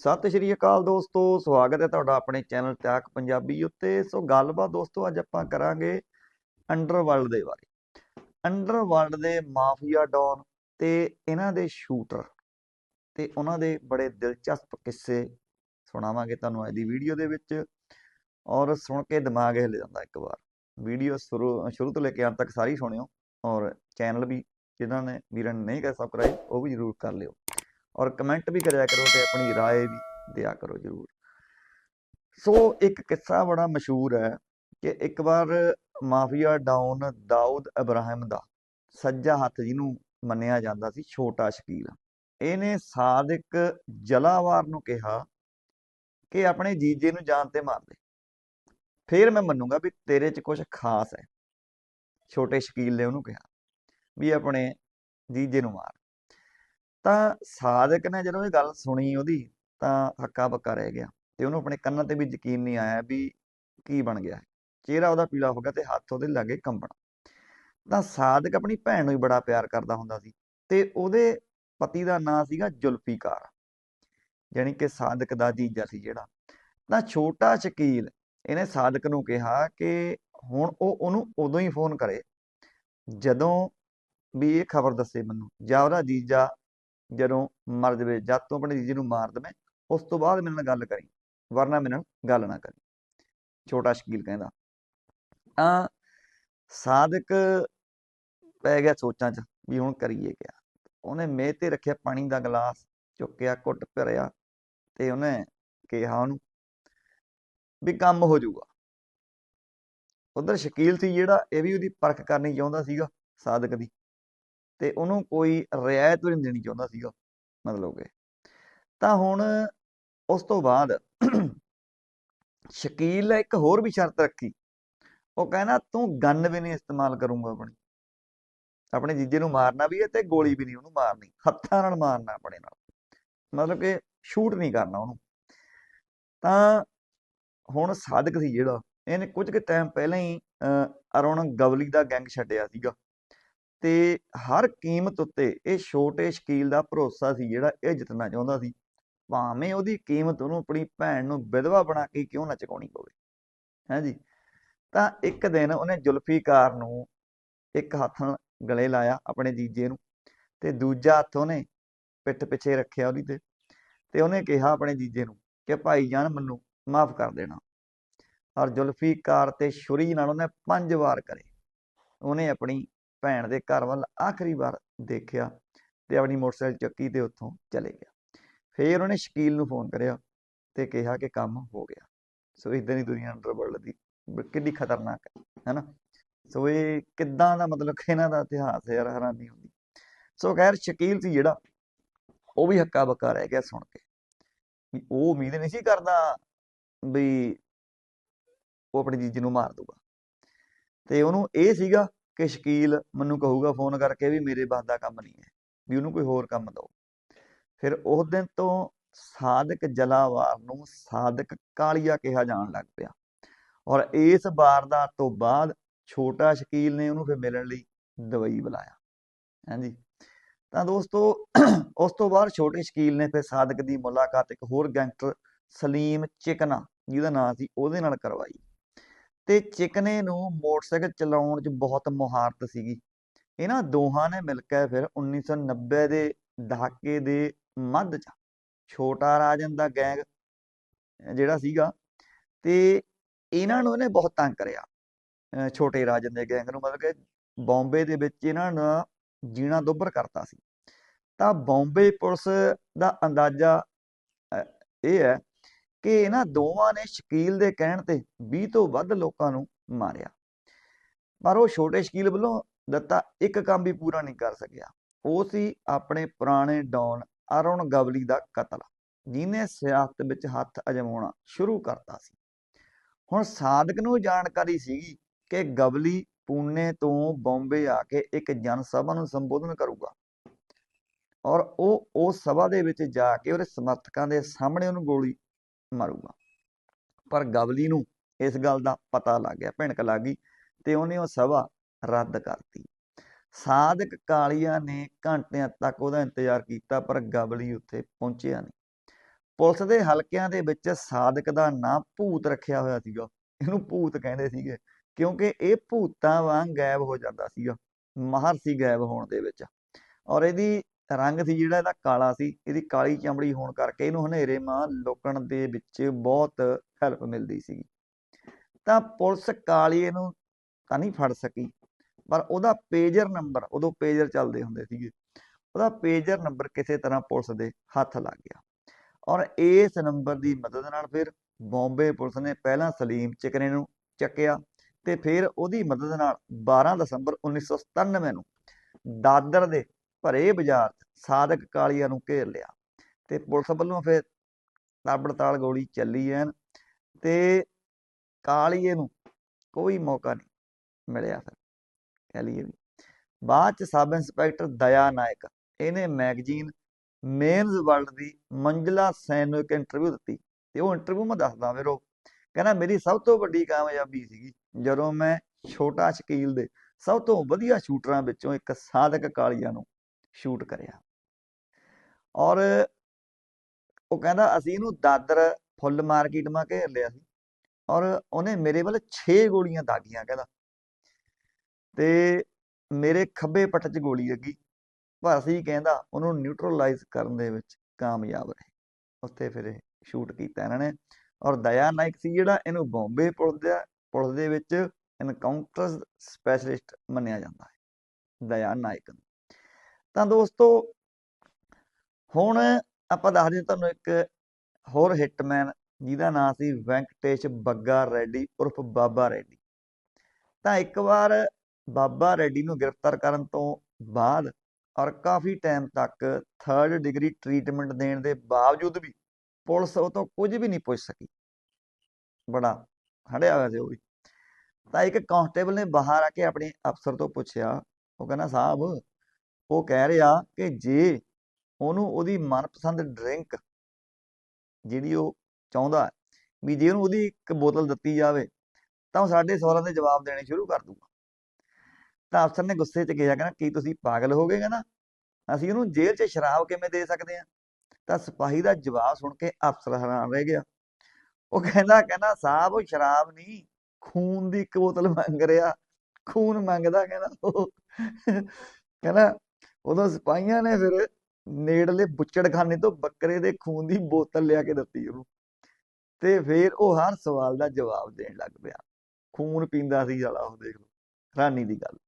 ਸਤਿ ਸ਼੍ਰੀ ਅਕਾਲ ਦੋਸਤੋ, ਸਵਾਗਤ ਹੈ ਤੁਹਾਡਾ ਆਪਣੇ ਚੈਨਲ ਟੈਕ ਪੰਜਾਬੀ ਉੱਤੇ। ਸੋ ਗੱਲਬਾਤ ਦੋਸਤੋ, ਅੱਜ ਆਪਾਂ ਕਰਾਂਗੇ ਅੰਡਰਵਰਲਡ ਦੇ ਬਾਰੇ। ਅੰਡਰਵਰਲਡ ਦੇ ਮਾਫੀਆ ਡੌਨ ਤੇ ਇਹਨਾਂ ਦੇ ਸ਼ੂਟਰ ਤੇ ਉਹਨਾਂ ਦੇ ਬੜੇ ਦਿਲਚਸਪ ਕਿੱਸੇ ਸੁਣਾਵਾਂਗੇ ਤੁਹਾਨੂੰ ਅੱਜ ਦੀ ਵੀਡੀਓ ਦੇ ਵਿੱਚ ਔਰ ਸੁਣ ਕੇ ਦਿਮਾਗ ਹਿੱਲ ਜਾਂਦਾ ਇੱਕ ਵਾਰ। ਵੀਡੀਓ ਸ਼ੁਰੂ ਸ਼ੁਰੂ ਤੋਂ ਲੈ ਕੇ ਅੰਤ ਤੱਕ ਸਾਰੀ ਸੁਣਿਓ ਔਰ ਚੈਨਲ ਵੀ ਜਿਨ੍ਹਾਂ ਨੇ ਵੀਰਾਂ ਨੇ ਨਹੀਂ ਕਰ ਸਬਸਕ੍ਰਾਈਬ ਉਹ ਵੀ ਜਰੂਰ ਕਰ ਲਿਓ। ਔਰ ਕਮੈਂਟ ਵੀ ਕਰਿਆ ਕਰੋ ਤੇ ਆਪਣੀ رائے ਵੀ ਦਿਆ ਕਰੋ ਜਰੂਰ ਸੋ ਇੱਕ ਕਿੱਸਾ ਬੜਾ ਮਸ਼ਹੂਰ ਹੈ ਕਿ ਇੱਕ ਵਾਰ ਮਾਫੀਆ ਡਾਊਨ ਦਾਊਦ ਇਬਰਾਹਿਮ ਦਾ ਸੱਜਾ ਹੱਥ ਜਿਹਨੂੰ ਮੰਨਿਆ ਜਾਂਦਾ ਸੀ ਛੋਟਾ ਸ਼ਕੀਲ ਇਹਨੇ ਸਾਦਿਕ ਜਲਾਵਾਰ ਨੂੰ ਕਿਹਾ ਕਿ ਆਪਣੇ ਜੀਜੇ ਨੂੰ ਜਾਨ ਤੇ ਮਾਰ ਦੇ ਫਿਰ ਮੈਂ ਮੰਨੂਗਾ ਵੀ ਤੇਰੇ 'ਚ ਕੁਝ ਖਾਸ ਹੈ ਛੋਟੇ ਸ਼ਕੀਲ ਨੇ ਉਹਨੂੰ ਕਿਹਾ ਵੀ ਆਪਣੇ ਜੀਜੇ ਨੂੰ ਮਾਰ ਤਾਂ ਸਾਦਕ ਨੇ ਜਦੋਂ ਇਹ ਗੱਲ ਸੁਣੀ ਉਹਦੀ, ਤਾਂ ਹੱਕਾ ਬੱਕਾ ਰਹਿ ਗਿਆ ਤੇ ਉਹਨੂੰ ਆਪਣੇ ਕੰਨਾਂ ਤੇ ਵੀ ਯਕੀਨ ਨਹੀਂ ਆਇਆ ਵੀ ਕੀ ਬਣ ਗਿਆ। ਚਿਹਰਾ ਉਹਦਾ ਪੀਲਾ ਹੋ ਗਿਆ ਤੇ ਹੱਥ ਉਹਦੇ ਲੱਗੇ ਕੰਬਣ। ਤਾਂ ਸਾਦਕ ਆਪਣੀ ਭੈਣ ਨੂੰ ਹੀ ਬੜਾ ਪਿਆਰ ਕਰਦਾ ਹੁੰਦਾ ਸੀ ਤੇ ਉਹਦੇ ਪਤੀ ਦਾ ਨਾਂ ਸੀਗਾ ਜ਼ੁਲਫੀਕਾਰ ਯਾਨੀ ਕਿ ਸਾਦਕ ਦਾ ਜੀਜਾ ਸੀ ਜਿਹੜਾ। ਤਾਂ ਛੋਟਾ ਸ਼ਕੀਲ ਇਹਨੇ ਸਾਦਕ ਨੂੰ ਕਿਹਾ ਕਿ ਹੁਣ ਉਹ ਉਹਨੂੰ ਉਦੋਂ ਹੀ ਫੋਨ ਕਰੇ, ਜਦੋਂ ਵੀ ਇਹ ਖਬਰ ਦੱਸੇ ਮੈਨੂੰ, ਜਾਂ ਉਹਦਾ ਜੀਜਾ ਜਦੋਂ ਮਰ ਜਾਵੇ, ਜਦ ਤੋਂ ਆਪਣੇ ਜੀਜੇ ਨੂੰ ਮਾਰ ਦਵੇਂ, ਉਸ ਤੋਂ ਬਾਅਦ ਮੇਰੇ ਨਾਲ ਗੱਲ ਕਰੀ, ਵਰਨਾ ਮੇਰੇ ਨਾਲ ਗੱਲ ਨਾ ਕਰੀ। ਛੋਟਾ ਸ਼ਕੀਲ ਕਹਿੰਦਾ, ਤਾਂ ਸਾਦਕ ਪੈ ਗਿਆ ਸੋਚਾਂ 'ਚ ਵੀ ਹੁਣ ਕਰੀਏ ਕਿਆ? ਉਹਨੇ ਮੇਹ ਤੇ ਰੱਖਿਆ, ਪਾਣੀ ਦਾ ਗਲਾਸ ਚੁੱਕਿਆ, ਘੁੱਟ ਭਰਿਆ ਤੇ ਉਹਨੇ ਕਿਹਾ ਉਹਨੂੰ ਵੀ ਕੰਮ ਹੋ ਜਾਊਗਾ। ਉਧਰ ਸ਼ਕੀਲ ਸੀ ਜਿਹੜਾ, ਇਹ ਵੀ ਉਹਦੀ ਪਰਖ ਕਰਨੀ ਚਾਹੁੰਦਾ ਸੀਗਾ ਸਾਦਕ ਦੀ। ਤੇ ਉਹਨੂੰ ਕੋਈ ਰਿਆਇਤ ਵੀ ਨਹੀਂ ਦੇਣੀ ਚਾਹੁੰਦਾ ਸੀਗਾ, ਮਤਲਬ ਕਿ। ਤਾਂ ਹੁਣ ਉਸ ਤੋਂ ਬਾਅਦ ਸ਼ਕੀਲ ਨੇ ਇੱਕ ਹੋਰ ਵੀ ਸ਼ਰਤ ਰੱਖੀ। ਉਹ ਕਹਿੰਦਾ, ਤੂੰ ਗਨ ਵੀ ਨਹੀਂ ਇਸਤੇਮਾਲ ਕਰੂੰਗਾ ਆਪਣੀ। ਆਪਣੇ ਜੀਜੇ ਨੂੰ ਮਾਰਨਾ ਵੀ ਹੈ ਤੇ ਗੋਲੀ ਵੀ ਨਹੀਂ ਉਹਨੂੰ ਮਾਰਨੀ। ਹੱਥਾਂ ਨਾਲ ਮਾਰਨਾ ਆਪਣੇ ਨਾਲ। ਮਤਲਬ ਕਿ ਸ਼ੂਟ ਨਹੀਂ ਕਰਨਾ ਉਹਨੂੰ। ਤਾਂ ਹੁਣ ਸਾਦਕ ਸੀ ਜਿਹੜਾ, ਇਹਨੇ ਕੁਝ ਕੁ ਟਾਈਮ ਪਹਿਲਾਂ ਹੀ ਅਰੁਣ ਗਵਲੀ ਦਾ ਗੈਂਗ ਛੱਡਿਆ ਸੀਗਾ। ਤੇ ਹਰ ਕੀਮਤ ਉੱਤੇ ਇਹ ਛੋਟੇ ਸ਼ਕੀਲ ਦਾ ਭਰੋਸਾ ਸੀ, ਜਿਹੜਾ ਇਹ ਜਿੱਤਣਾ ਚਾਹੁੰਦਾ ਸੀ। ਭਾਵੇਂ ਉਹਦੀ ਕੀਮਤ ਉਹਨੂੰ ਆਪਣੀ ਭੈਣ ਨੂੰ ਵਿਧਵਾ ਬਣਾ ਕੇ ਕਿਉਂ ਨਾ ਚੁਕਾਉਣੀ ਪਵੇ ਹਾਂਜੀ ਤਾਂ ਇੱਕ ਦਿਨ ਉਹਨੇ ਜ਼ੁਲਫੀਕਾਰ ਨੂੰ ਇੱਕ ਹੱਥ ਨਾਲ ਗਲੇ ਲਾਇਆ ਆਪਣੇ ਜੀਜੇ ਨੂੰ ਤੇ ਦੂਜਾ ਹੱਥ ਉਹਨੇ ਪਿੱਠ ਪਿੱਛੇ ਰੱਖਿਆ ਉਹਦੀ ਤੇ ਤੇ ਉਹਨੇ ਕਿਹਾ ਆਪਣੇ ਜੀਜੇ ਨੂੰ ਕਿ ਭਾਈ ਜਾਨ ਮੈਨੂੰ ਮਾਫ ਕਰ ਦੇਣਾ। ਔਰ ਜ਼ੁਲਫੀਕਾਰ ਤੇ ਛੁਰੀ ਨਾਲ ਉਹਨੇ ਪੰਜ ਵਾਰ ਕਰੇ। ਉਹਨੇ ਆਪਣੀ ਭੈਣ ਦੇ ਘਰ ਵੱਲ ਆਖਰੀ ਵਾਰ ਦੇਖਿਆ ਤੇ ਆਪਣੀ ਮੋਟਰਸਾਈਕਲ ਚੱਕੀ ਤੇ ਉੱਥੋਂ ਚਲੇ ਗਿਆ। ਫੇਰ ਉਹਨੇ ਸ਼ਕੀਲ ਨੂੰ ਫੋਨ ਕਰਿਆ ਤੇ ਕਿਹਾ ਕਿ ਕੰਮ ਹੋ ਗਿਆ। ਸੋ ਇਦਾਂ ਦੀ ਦੁਨੀਆ ਅੰਡਰਵਰਲਡ ਦੀ ਕਿੰਨੀ ਖਤਰਨਾਕ ਹੈ, ਹੈਨਾ? ਸੋ ਇਹ ਕਿੱਦਾਂ ਦਾ ਮਤਲਬ ਇਹਨਾਂ ਦਾ ਇਤਿਹਾਸ ਯਾਰ, ਹੈਰਾਨੀ ਹੁੰਦੀ। ਸੋ ਖੈਰ ਸ਼ਕੀਲ ਸੀ ਜਿਹੜਾ, ਉਹ ਵੀ ਹੱਕਾ ਬੱਕਾ ਰਹਿ ਗਿਆ ਸੁਣ ਕੇ। ਉਹ ਉਮੀਦ ਨਹੀਂ ਸੀ ਕਰਦਾ ਵੀ ਉਹ ਆਪਣੇ ਜੀਜੇ ਨੂੰ ਮਾਰ ਦੂਗਾ ਤੇ ਉਹਨੂੰ ਇਹ ਸੀਗਾ ਕਿ ਸ਼ਕੀਲ ਮੈਨੂੰ ਕਹੂਗਾ ਫੋਨ ਕਰਕੇ ਵੀ ਮੇਰੇ ਬਸ ਦਾ ਕੰਮ ਨਹੀਂ ਹੈ, ਵੀ ਉਹਨੂੰ ਕੋਈ ਹੋਰ ਕੰਮ ਦਿਓ। ਫਿਰ ਉਸ ਦਿਨ ਤੋਂ ਸਾਦਕ ਜਲਾਵਾਰ ਨੂੰ ਸਾਦਕ ਕਾਲੀਆ ਕਿਹਾ ਜਾਣ ਲੱਗ ਪਿਆ। ਔਰ ਇਸ ਵਾਰਦਾਤ ਤੋਂ ਬਾਅਦ ਛੋਟਾ ਸ਼ਕੀਲ ਨੇ ਉਹਨੂੰ ਫਿਰ ਮਿਲਣ ਲਈ ਦਵਾਈ ਬੁਲਾਇਆ। ਹਾਂਜੀ। ਤਾਂ ਦੋਸਤੋ, ਉਸ ਤੋਂ ਬਾਅਦ ਛੋਟੇ ਸ਼ਕੀਲ ਨੇ ਫਿਰ ਸਾਦਕ ਦੀ ਮੁਲਾਕਾਤ ਇੱਕ ਹੋਰ ਗੈਂਗਸਟਰ ਸਲੀਮ ਚਿਕਨਾ, ਜਿਹਦਾ ਨਾਮ ਸੀ ਉਹਦੇ ਨਾਲ ਕਰਵਾਈ। ਤੇ ਚਿਕਨੇ ਨੂੰ ਮੋਟਰਸਾਈਕਲ ਚਲਾਉਣ 'ਚ ਬਹੁਤ ਮੁਹਾਰਤ ਸੀਗੀ। ਇਹਨਾਂ ਦੋਹਾਂ ਨੇ ਮਿਲ ਕੇ ਫਿਰ 1990 ਦੇ ਦਹਾਕੇ ਦੇ ਮੱਧ 'ਚ ਛੋਟਾ ਰਾਜਨ ਦਾ ਗੈਂਗ ਜਿਹੜਾ ਸੀਗਾ ਤੇ ਇਹਨਾਂ ਨੂੰ ਇਹਨੇ ਬਹੁਤ ਤੰਗ ਕਰਿਆ। ਛੋਟੇ ਰਾਜਨ ਦੇ ਗੈਂਗ ਨੂੰ ਮਤਲਬ ਕਿ ਬੰਬੇ ਦੇ ਵਿੱਚ ਇਹਨਾਂ ਦਾ ਜੀਣਾ ਦੁੱਭਰ ਕਰਤਾ ਸੀ। ਤਾਂ ਬੰਬੇ ਪੁਲਿਸ ਦਾ ਅੰਦਾਜ਼ਾ ਇਹ ਹੈ ਕਿ ਇਹਨਾਂ ਦੋਵਾਂ ਨੇ ਸ਼ਕੀਲ ਦੇ ਕਹਿਣ ਤੇ 20 ਤੋਂ ਵੱਧ ਲੋਕਾਂ ਨੂੰ ਮਾਰਿਆ। ਪਰ ਉਹ ਛੋਟੇ ਸ਼ਕੀਲ ਵੱਲੋਂ ਦਿੱਤਾ ਇੱਕ ਕੰਮ ਵੀ ਪੂਰਾ ਨਹੀਂ ਕਰ ਸਕਿਆ। ਉਹ ਸੀ ਆਪਣੇ ਪੁਰਾਣੇ ਡੌਨ ਅਰੁਣ ਗਵਲੀ ਦਾ ਕਤਲ ਜਿਨੇ ਸਿਆਸਤ ਵਿੱਚ ਹੱਥ ਅਜਮਾਉਣਾ ਸ਼ੁਰੂ ਕਰਤਾ ਸੀ। ਹੁਣ ਸਾਦਕ ਨੂੰ ਜਾਣਕਾਰੀ ਸੀਗੀ ਕਿ ਗਵਲੀ ਪੂਨੇ ਤੋਂ ਬੰਬੇ ਆ ਕੇ ਇੱਕ ਜਨ ਸਭਾ ਨੂੰ ਸੰਬੋਧਨ ਕਰੂਗਾ ਔਰ ਉਹ ਉਸ ਸਭਾ ਦੇ ਵਿੱਚ ਜਾ ਕੇ ਉਹਦੇ ਸਮਰਥਕਾਂ ਦੇ ਸਾਹਮਣੇ ਉਹਨੂੰ ਗੋਲੀ ਮਾਰੂਗਾ। ਪਰ ਗਵਲੀ ਨੂੰ ਇਸ ਗੱਲ ਦਾ ਪਤਾ ਲੱਗ ਗਿਆ, ਭਿਣਕ ਲੱਗ ਤੇ ਉਹਨੇ ਉਹ ਸਭਾ ਰੱਦ ਕਰਤੀ। ਸਾਦਕ ਕਾਲੀਆ ਨੇ ਘੰਟਿਆਂ ਤੱਕ ਉਹਦਾ ਇੰਤਜ਼ਾਰ ਕੀਤਾ, ਪਰ ਗਵਲੀ ਉੱਥੇ ਪਹੁੰਚਿਆ ਨਹੀਂ। ਪੁਲਿਸ ਦੇ ਹਲਕਿਆਂ ਦੇ ਵਿੱਚ ਸਾਧਕ ਦਾ ਨਾਂ ਭੂਤ ਰੱਖਿਆ ਹੋਇਆ ਸੀਗਾ। ਇਹਨੂੰ ਭੂਤ ਕਹਿੰਦੇ ਸੀਗੇ, ਕਿਉਂਕਿ ਇਹ ਭੂਤਾਂ ਵਾਂਗ ਗਾਇਬ ਹੋ ਜਾਂਦਾ ਸੀਗਾ ਮਾਹਰ ਸੀ ਗਾਇਬ ਹੋਣ ਦੇ ਵਿੱਚ। ਔਰ ਇਹਦੀ ਰੰਗ ਸੀ ਜਿਹੜਾ ਇਹਦਾ ਕਾਲਾ ਸੀ, ਇਹਦੀ ਕਾਲੀ ਚਮੜੀ ਹੋਣ ਕਰਕੇ ਇਹਨੂੰ ਹਨੇਰੇ ਮਾਂ ਲੋਕਣ ਦੇ ਵਿੱਚ ਬਹੁਤ ਹੈਲਪ ਮਿਲਦੀ ਸੀ ਤਾਂ ਪੁਲਿਸ ਕਾਲੀਏ ਨੂੰ ਤਾਂ ਨਹੀਂ ਫੜ ਸਕੀ, ਪਰ ਉਹਦਾ ਪੇਜਰ ਨੰਬਰ ਉਦੋਂ ਪੇਜਰ ਚੱਲਦੇ ਹੁੰਦੇ ਸੀਗੇ, ਉਹਦਾ ਪੇਜਰ ਨੰਬਰ ਕਿਸੇ ਤਰ੍ਹਾਂ ਪੁਲਿਸ ਦੇ ਹੱਥ ਲੱਗ ਗਿਆ। ਔਰ ਇਸ ਨੰਬਰ ਦੀ ਮਦਦ ਨਾਲ ਫਿਰ ਬੰਬੇ ਪੁਲਿਸ ਨੇ ਪਹਿਲਾਂ ਸਲੀਮ ਚਿਕਨੇ ਨੂੰ ਚੱਕਿਆ ਤੇ ਫਿਰ ਉਹਦੀ ਮਦਦ ਨਾਲ 12 ਦਸੰਬਰ 1997 ਨੂੰ ਦਾਦਰ ਦੇ ਭਰੇ ਬਾਜ਼ਾਰ 'ਚ ਸਾਦਕ ਕਾਲੀਆ ਨੂੰ ਘੇਰ ਲਿਆ ਤੇ ਪੁਲਿਸ ਵੱਲੋਂ ਫਿਰ ਤਾਬੜਤਾਲ ਗੋਲੀ ਚੱਲੀ ਐਨ ਤੇ ਕਾਲੀਏ ਨੂੰ ਕੋਈ ਮੌਕਾ ਨਹੀਂ ਮਿਲਿਆ ਫਿਰ, ਕਹਿ ਲਈਏ ਵੀ। ਬਾਅਦ ਚ ਸਬ ਇੰਸਪੈਕਟਰ ਦਇਆ ਨਾਇਕ, ਇਹਨੇ ਮੈਗਜ਼ੀਨ ਮੇਨਜ਼ ਵਰਲਡ ਦੀ ਮੰਜਲਾ ਸੈਨ ਨੂੰ ਇੱਕ ਇੰਟਰਵਿਊ ਦਿੱਤੀ ਤੇ ਉਹ ਇੰਟਰਵਿਊ ਮੈਂ ਦੱਸਦਾ ਫਿਰ ਉਹ, ਕਹਿੰਦਾ ਮੇਰੀ ਸਭ ਤੋਂ ਵੱਡੀ ਕਾਮਯਾਬੀ ਸੀਗੀ ਜਦੋਂ ਮੈਂ ਛੋਟਾ ਸ਼ਕੀਲ ਦੇ ਸਭ ਤੋਂ ਵਧੀਆ ਸ਼ੂਟਰਾਂ ਵਿੱਚੋਂ ਇੱਕ ਸਾਦਕ ਕਾਲੀਆ ਨੂੰ ਸ਼ੂਟ ਕਰਿਆ। ਔਰ ਉਹ ਕਹਿੰਦਾ, ਅਸੀਂ ਇਹਨੂੰ ਦਾਦਰ ਫੁੱਲ ਮਾਰਕੀਟ ਮਾ ਘੇਰ ਲਿਆ ਸੀ। ਔਰ ਉਹਨੇ ਮੇਰੇ ਵੱਲ 6 ਗੋਲੀਆਂ ਦਾਗੀਆਂ, ਕਹਿੰਦਾ। ਤੇ ਮੇਰੇ ਖੱਬੇ ਪੱਟ 'ਚ ਗੋਲੀ ਲੱਗੀ। ਪਰ ਅਸੀਂ ਕਹਿੰਦਾ, ਉਹਨੂੰ ਨਿਊਟਰਲਾਈਜ਼ ਕਰਨ ਦੇ ਵਿੱਚ ਕਾਮਯਾਬ ਰਹੇ। ਉੱਥੇ ਫਿਰ ਇਹ ਸ਼ੂਟ ਕੀਤਾ ਇਹਨਾਂ ਨੇ। ਔਰ ਦਇਆ ਨਾਇਕ ਸੀ ਜਿਹੜਾ ਇਹਨੂੰ ਬੰਬੇ ਪੁਲਿਸ ਦੇ ਪੁਲਿਸ ਦੇ ਵਿੱਚ ਇਨਕਾਊਂਟਰ ਸਪੈਸ਼ਲਿਸਟ ਮੰਨਿਆ ਜਾਂਦਾ ਹੈ। ਦਇਆ ਨਾਇਕ ਨੂੰ। ਤਾਂ ਦੋਸਤੋ, ਹੁਣ ਆਪਾਂ ਦੱਸਦੇ ਹਾਂ ਤੁਹਾਨੂੰ ਇੱਕ ਹੋਰ ਹਿੱਟਮੈਨ ਜਿਹਦਾ ਨਾਮ ਸੀ ਵੈਂਕਟੇਸ਼ ਬੱਗਾ ਰੈਡੀ ਉਰਫ ਬਾਬਾ ਰੈਡੀ। ਤਾਂ ਇੱਕ ਵਾਰ ਬਾਬਾ ਰੈਡੀ ਨੂੰ ਗ੍ਰਿਫਤਾਰ ਕਰਨ ਤੋਂ ਬਾਅਦ ਔਰ ਕਾਫੀ ਟਾਈਮ ਤੱਕ ਥਰਡ ਡਿਗਰੀ ਟ੍ਰੀਟਮੈਂਟ ਦੇਣ ਦੇ ਬਾਵਜੂਦ ਵੀ ਪੁਲਿਸ ਉਹ ਤੋਂ ਕੁਝ ਵੀ ਨਹੀਂ ਪੁੱਛ ਸਕੀ। ਬੜਾ ਹੜਿਆ ਹੋਇਆ ਸੀ ਉਹ ਵੀ। ਤਾਂ ਇੱਕ ਕਾਂਸਟੇਬਲ ਨੇ ਬਾਹਰ ਆ ਕੇ ਆਪਣੇ ਅਫਸਰ ਤੋਂ ਪੁੱਛਿਆ, ਉਹ ਕਹਿੰਦਾ, ਸਾਹਿਬ ਉਹ ਕਹਿ ਰਿਹਾ ਕਿ ਜੇ ਉਹਨੂੰ ਉਹਦੀ ਮਨਪਸੰਦ ਡਰਿੰਕ ਜਿਹੜੀ ਉਹ ਚਾਹੁੰਦਾ ਵੀ ਜੇ ਉਹਨੂੰ ਉਹਦੀ ਇੱਕ ਬੋਤਲ ਦਿੱਤੀ ਜਾਵੇ, ਤਾਂ ਉਹ ਸਾਡੇ ਸਵਾਲਾਂ ਦੇ ਜਵਾਬ ਦੇਣੇ ਸ਼ੁਰੂ ਕਰ ਦੂਗਾ। ਤਾਂ ਅਫਸਰ ਨੇ ਗੁੱਸੇ 'ਚ ਕਿਹਾ, ਕਹਿੰਦਾ, ਕੀ ਤੁਸੀਂ ਪਾਗਲ ਹੋ ਗਏ ਕਹਿੰਦਾ? ਅਸੀਂ ਉਹਨੂੰ ਜੇਲ੍ਹ 'ਚ ਸ਼ਰਾਬ ਕਿਵੇਂ ਦੇ ਸਕਦੇ ਆ ਤਾਂ ਸਿਪਾਹੀ ਦਾ ਜਵਾਬ ਸੁਣ ਕੇ ਅਫਸਰ ਹੈਰਾਨ ਰਹਿ ਗਿਆ। ਉਹ ਕਹਿੰਦਾ ਕਹਿੰਦਾ ਸਾਹਿਬ ਉਹ ਸ਼ਰਾਬ ਨਹੀਂ, ਖੂਨ ਦੀ ਇੱਕ ਬੋਤਲ ਮੰਗ ਰਿਹਾ, ਖੂਨ ਮੰਗਦਾ ਕਹਿੰਦਾ ਉਹ। ਕਹਿੰਦਾ ਉਦੋਂ ਸਿਪਾਹੀਆਂ ਨੇ ਫਿਰ ਨੇੜਲੇ ਬੁੱਚੜਖਾਨੇ ਤੋਂ ਬੱਕਰੇ ਦੇ ਖੂਨ ਦੀ ਬੋਤਲ ਲਿਆ ਕੇ ਦਿੱਤੀ ਉਹਨੂੰ। ਤੇ ਫਿਰ ਉਹ ਹਰ ਸਵਾਲ ਦਾ ਜਵਾਬ ਦੇਣ ਲੱਗ ਪਿਆ। ਖੂਨ ਪੀਂਦਾ ਸੀ ਸਾਲਾ ਉਹ ਦੇਖ ਲਓ, ਹੈਰਾਨੀ ਦੀ ਗੱਲ।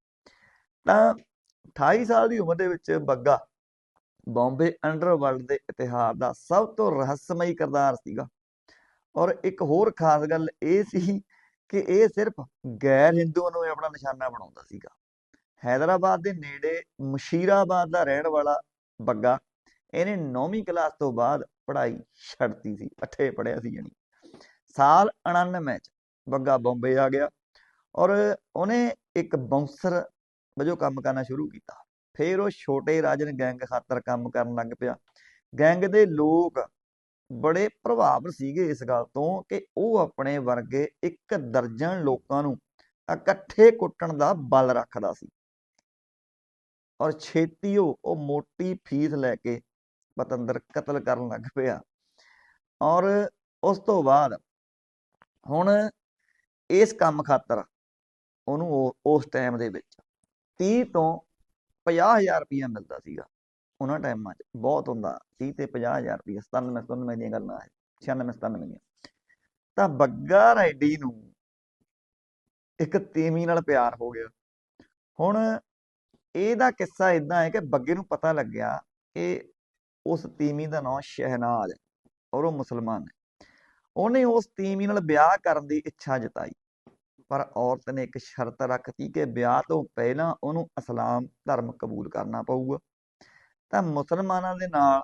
ਤਾਂ 28 ਸਾਲ ਦੀ ਉਮਰ ਦੇ ਵਿੱਚ ਬੱਗਾ ਬੰਬੇ ਅੰਡਰਵਰਲਡ ਦੇ ਇਤਿਹਾਸ ਦਾ ਸਭ ਤੋਂ ਰਹੱਸਮਈ ਕਿਰਦਾਰ ਸੀਗਾ। ਔਰ ਇੱਕ ਹੋਰ ਖਾਸ ਗੱਲ ਇਹ ਸੀ ਕਿ ਇਹ ਸਿਰਫ ਗੈਰ ਹਿੰਦੂਆਂ ਨੂੰ ਆਪਣਾ ਨਿਸ਼ਾਨਾ ਬਣਾਉਂਦਾ ਸੀਗਾ। ਹੈਦਰਾਬਾਦ ਦੇ ਨੇੜੇ ਮੁਸ਼ੀਰਾਬਾਦ ਦਾ ਰਹਿਣ ਵਾਲਾ ਬੱਗਾ, ਇਹਨੇ 9ਵੀਂ ਕਲਾਸ ਤੋਂ ਬਾਅਦ ਪੜ੍ਹਾਈ ਛੱਡਤੀ ਸੀ ਅੱਠੇ ਪੜਿਆ ਸੀ ਜਾਣੀ। ਸਾਲ 99 ਚ ਬੱਗਾ ਬੰਬੇ ਆ ਗਿਆ ਔਰ ਉਹਨੇ ਇੱਕ ਬਾਉਂਸਰ ਵਜੋਂ ਕੰਮ ਕਰਨਾ ਸ਼ੁਰੂ ਕੀਤਾ। ਫਿਰ ਉਹ ਛੋਟੇ ਰਾਜਨ ਗੈਂਗ ਖਾਤਰ ਕੰਮ ਕਰਨ ਲੱਗ ਪਿਆ। ਗੈਂਗ ਦੇ ਲੋਕ ਬੜੇ ਪ੍ਰਭਾਵਿਤ ਸੀਗੇ ਇਸ ਗੱਲ ਤੋਂ ਕਿ ਉਹ ਆਪਣੇ ਵਰਗੇ ਇੱਕ ਦਰਜਨ ਲੋਕਾਂ ਨੂੰ ਇਕੱਠੇ ਕੁੱਟਣ ਦਾ ਬਲ ਰੱਖਦਾ ਸੀ। ਔਰ ਛੇਤੀ ਉਹ ਉਹ ਮੋਟੀ ਫੀਸ ਲੈ ਕੇ ਪਤੰਦਰ ਕਤਲ ਕਰਨ ਲੱਗ ਪਿਆ। ਔਰ ਉਸ ਤੋਂ ਬਾਅਦ ਹੁਣ ਇਸ ਕੰਮ ਖਾਤਰ ਉਹਨੂੰ ਉਹ- ਉਸ ਟਾਈਮ ਦੇ ਵਿੱਚ 30 ਤੋਂ 50000 ਰੁਪਇਆ ਮਿਲਦਾ ਸੀਗਾ ਉਹਨਾਂ ਟਾਈਮਾਂ 'ਚ। ਬਹੁਤ ਹੁੰਦਾ 30 ਤੇ 50000 ਰੁਪਇਆ 97 97 ਦੀਆਂ ਗੱਲਾਂ ਹੈ 96 97 ਦੀਆਂ। ਤਾਂ ਬੱਗਾ ਰੈਡੀ ਨੂੰ ਇੱਕ ਤੀਮੀ ਨਾਲ ਪਿਆਰ ਹੋ ਗਿਆ। ਹੁਣ ਇਹਦਾ ਕਿੱਸਾ ਇਦਾਂ ਹੈ ਕਿ ਬੱਗੇ ਨੂੰ ਪਤਾ ਲੱਗਿਆ ਕਿ ਉਸ ਤੀਮੀ ਦਾ ਨਾਮ ਸ਼ਹਿਨਾਜ਼ ਹੈ ਔਰ ਉਹ ਮੁਸਲਮਾਨ ਹੈ। ਉਹਨੇ ਉਸ ਤੀਮੀ ਨਾਲ ਵਿਆਹ ਕਰਨ ਦੀ ਇੱਛਾ ਜਤਾਈ, ਪਰ ਔਰਤ ਨੇ ਇੱਕ ਸ਼ਰਤ ਰੱਖਤੀ ਕਿ ਵਿਆਹ ਤੋਂ ਪਹਿਲਾਂ ਉਹਨੂੰ ਇਸਲਾਮ ਧਰਮ ਕਬੂਲ ਕਰਨਾ ਪਊਗਾ। ਤਾਂ ਮੁਸਲਮਾਨਾਂ ਦੇ ਨਾਲ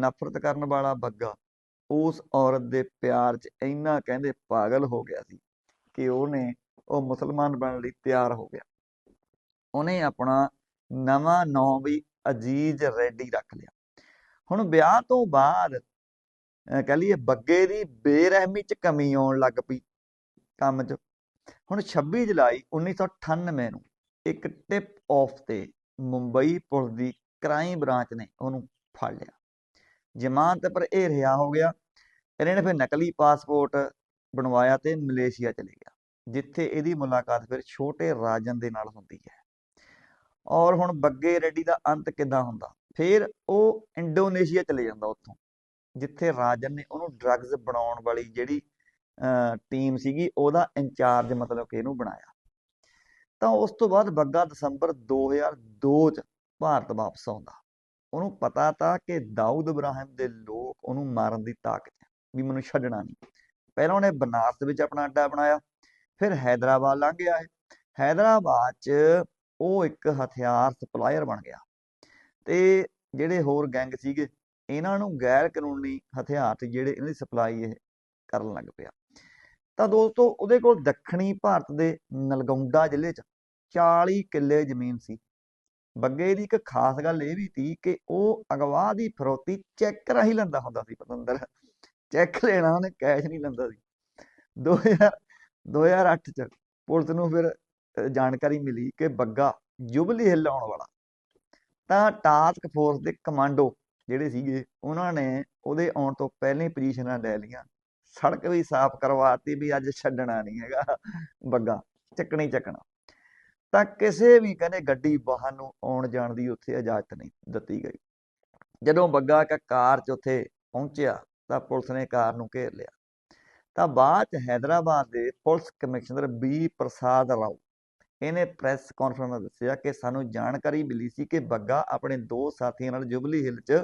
ਨਫ਼ਰਤ ਕਰਨ ਵਾਲਾ ਬੱਗਾ ਉਸ ਔਰਤ ਦੇ ਪਿਆਰ 'ਚ ਇੰਨਾ ਕਹਿੰਦੇ ਪਾਗਲ ਹੋ ਗਿਆ ਸੀ ਕਿ ਉਹਨੇ ਉਹ ਮੁਸਲਮਾਨ ਬਣਨ ਲਈ ਤਿਆਰ ਹੋ ਗਿਆ। ਉਹਨੇ ਆਪਣਾ ਨਵਾਂ ਨਾਂ ਵੀ ਅਜੀਜ਼ ਰੈਡੀ ਰੱਖ ਲਿਆ। ਹੁਣ ਵਿਆਹ ਤੋਂ ਬਾਅਦ, ਅਹ ਕਹਿ ਲਈਏ ਬੱਗੇ ਦੀ ਬੇਰਹਿਮੀ 'ਚ ਕਮੀ ਆਉਣ ਲੱਗ ਪਈ ਕੰਮ 'ਚ। ਹੁਣ 26 ਜੁਲਾਈ 1998 ਨੂੰ ਇੱਕ ਟਿਪ ਆਫ ਤੇ ਮੁੰਬਈ ਪੁਲਿਸ ਦੀ ਕ੍ਰਾਈਮ ਬ੍ਰਾਂਚ ਨੇ ਉਹਨੂੰ ਫੜ ਲਿਆ। ਜ਼ਮਾਨਤ ਪਰ ਇਹ ਰਿਹਾ ਹੋ ਗਿਆ, ਇਹਨੇ ਫਿਰ ਨਕਲੀ ਪਾਸਪੋਰਟ ਬਣਵਾਇਆ ਤੇ ਮਲੇਸ਼ੀਆ ਚਲੇ ਗਿਆ, ਜਿੱਥੇ ਇਹਦੀ ਮੁਲਾਕਾਤ ਫਿਰ ਛੋਟੇ ਰਾਜਨ ਦੇ ਨਾਲ ਹੁੰਦੀ ਹੈ। ਔਰ ਹੁਣ ਬੱਗੇ ਰੈਡੀ ਦਾ ਅੰਤ ਕਿੱਦਾਂ ਹੁੰਦਾ? ਫਿਰ ਉਹ ਇੰਡੋਨੇਸ਼ੀਆ ਚਲੇ ਜਾਂਦਾ ਉੱਥੋਂ, ਜਿੱਥੇ ਰਾਜਨ ਨੇ ਉਹਨੂੰ ਡਰੱਗਸ ਬਣਾਉਣ ਵਾਲੀ ਜਿਹੜੀ ਟੀਮ ਸੀਗੀ, ਉਹਦਾ ਇੰਚਾਰਜ ਮਤਲਬ ਕਿ ਇਹਨੂੰ ਬਣਾਇਆ। ਤਾਂ ਉਸ ਤੋਂ ਬਾਅਦ ਬੱਗਾ ਦਸੰਬਰ 2002 ਚ ਭਾਰਤ ਵਾਪਸ ਆਉਂਦਾ। ਉਹਨੂੰ ਪਤਾ ਤਾਂ ਕਿ ਦਾਊਦ ਇਬਰਾਹਿਮ ਦੇ ਲੋਕ ਉਹਨੂੰ ਮਾਰਨ ਦੀ ਤਾਕਤ ਹੈ, ਵੀ ਮੈਨੂੰ ਛੱਡਣਾ ਨਹੀਂ। ਪਹਿਲਾਂ ਉਹਨੇ ਬਨਾਰਸ ਵਿੱਚ ਆਪਣਾ ਅੱਡਾ ਬਣਾਇਆ, ਫਿਰ ਹੈਦਰਾਬਾਦ ਲੰਘ ਗਿਆ ਹੈ ਹੈਦਰਾਬਾਦ 'ਚ ਉਹ ਇੱਕ ਹਥਿਆਰ ਸਪਲਾਇਰ ਬਣ ਗਿਆ। ਤੇ ਜਿਹੜੇ ਹੋਰ ਗੈਂਗ ਸੀਗੇ, ਇਹਨਾਂ ਨੂੰ ਗੈਰ ਕਾਨੂੰਨੀ ਹਥਿਆਰ ਤੇ ਜਿਹੜੇ ਇਹਨਾਂ ਦੀ ਸਪਲਾਈ ਇਹ ਕਰਨ ਲੱਗ ਪਿਆ। ਤਾਂ ਦੋਸਤੋ, ਉਹਦੇ ਕੋਲ ਦੱਖਣੀ ਭਾਰਤ ਦੇ ਨਲਗੌਂਡਾ ਜ਼ਿਲ੍ਹੇ 'ਚ 40 ਕਿੱਲੇ ਜ਼ਮੀਨ ਸੀ। ਬੱਗੇ ਦੀ ਇੱਕ ਖਾਸ ਗੱਲ ਇਹ ਵੀ ਸੀ ਕਿ ਉਹ ਅਗਵਾ ਦੀ ਫਰੋਤੀ ਚੈੱਕ ਰਾਹੀਂ ਲੈਂਦਾ ਹੁੰਦਾ ਸੀ ਪਤੰਦਰ। ਚੈੱਕ ਲੈਣਾ ਉਹਨੇ, ਕੈਸ਼ ਨਹੀਂ ਲੈਂਦਾ ਸੀ। 2000 2008 ਚ ਪੁਲਿਸ ਨੂੰ ਫਿਰ ਜਾਣਕਾਰੀ ਮਿਲੀ ਕਿ ਬੱਗਾ ਜੁਬਲੀ ਹਿੱਲ ਆਉਣ ਵਾਲਾ। ਤਾਂ ਟਾਸਕ ਫੋਰਸ ਦੇ ਕਮਾਂਡੋ ਜਿਹੜੇ ਸੀਗੇ, ਉਹਨਾਂ ਨੇ ਉਹਦੇ ਆਉਣ ਤੋਂ ਪਹਿਲਾਂ ਹੀ ਪੋਜੀਸ਼ਨਾਂ ਲੈ ਲਈਆਂ। ਸੜਕ ਵੀ ਸਾਫ਼ ਕਰਵਾਤੀ ਵੀ ਅੱਜ ਛੱਡਣਾ ਨਹੀਂ ਹੈਗਾ ਬੱਗਾ, ਚੱਕਣੀ ਚੱਕਣਾ। ਤਾਂ ਕਿਸੇ ਵੀ ਕਹਿੰਦੇ ਗੱਡੀ ਵਾਹਨ ਨੂੰ ਆਉਣ ਜਾਣ ਦੀ ਉੱਥੇ ਇਜਾਜ਼ਤ ਨਹੀਂ ਦਿੱਤੀ ਗਈ। ਜਦੋਂ ਬੱਗਾ ਇੱਕ ਕਾਰ 'ਚ ਉੱਥੇ ਪਹੁੰਚਿਆ, ਤਾਂ ਪੁਲਿਸ ਨੇ ਕਾਰ ਨੂੰ ਘੇਰ ਲਿਆ। ਤਾਂ ਬਾਅਦ 'ਚ ਹੈਦਰਾਬਾਦ ਦੇ police commissioner B Prasad Rao ਇਹਨੇ ਪ੍ਰੈਸ ਕਾਨਫਰੰਸ ਦੱਸਿਆ ਕਿ ਸਾਨੂੰ ਜਾਣਕਾਰੀ ਮਿਲੀ ਸੀ ਕਿ ਬੱਗਾ ਆਪਣੇ ਦੋ ਸਾਥੀਆਂ ਨਾਲ ਜੁਬਲੀ ਹਿੱਲ 'ਚ